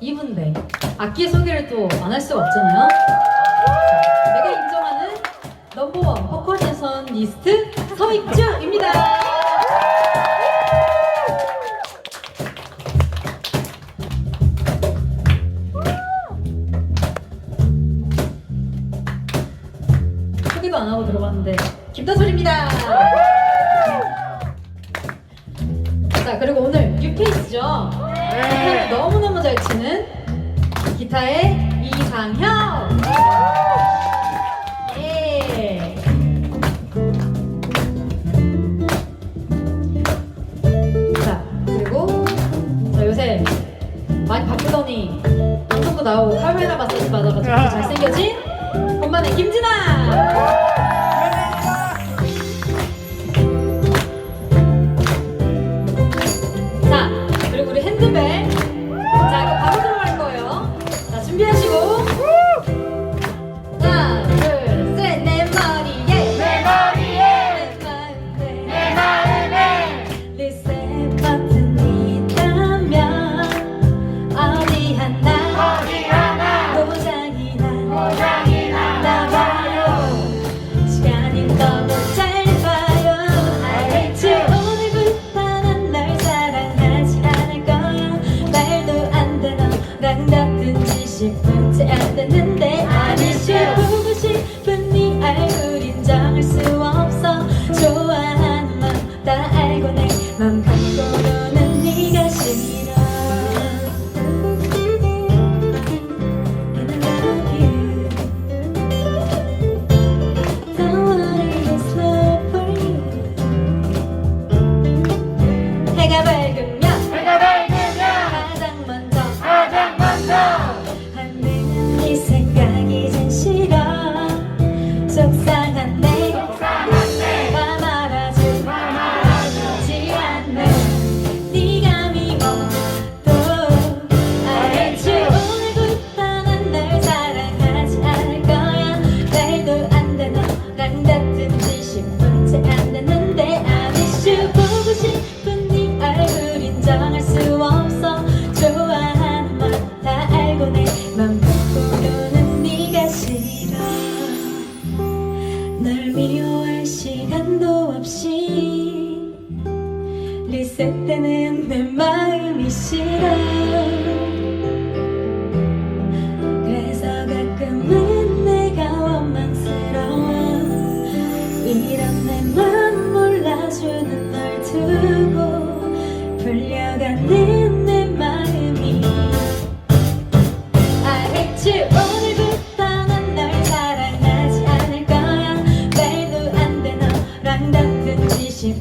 2분대 악기 소개를 또 안 할 수가 없잖아요. 내가 인정하는 넘버원 보컬 댄서니스트 서익주입니다. 소개도 안 하고 들어봤는데 김다솔입니다. 자 그리고 오늘 뉴페이스죠. 기타를 너무너무 잘 치는 기타의 이상형. 예. 자, 그리고 저 요새 많이 바뀌더니 방송도 나오고 사회나 마사지 받아가지고 잘생겨진 엄마네 김진아. Father. 있을 때는 내 마음이 싫어 그래서 가끔은 내가 원망스러워. 이런 내맘 몰라주는 널 두고 불려가는 내 마음이. 알겠지? 오늘부터 난 널 사랑하지 않을 거야. 말도 안돼 너랑 같은 짓이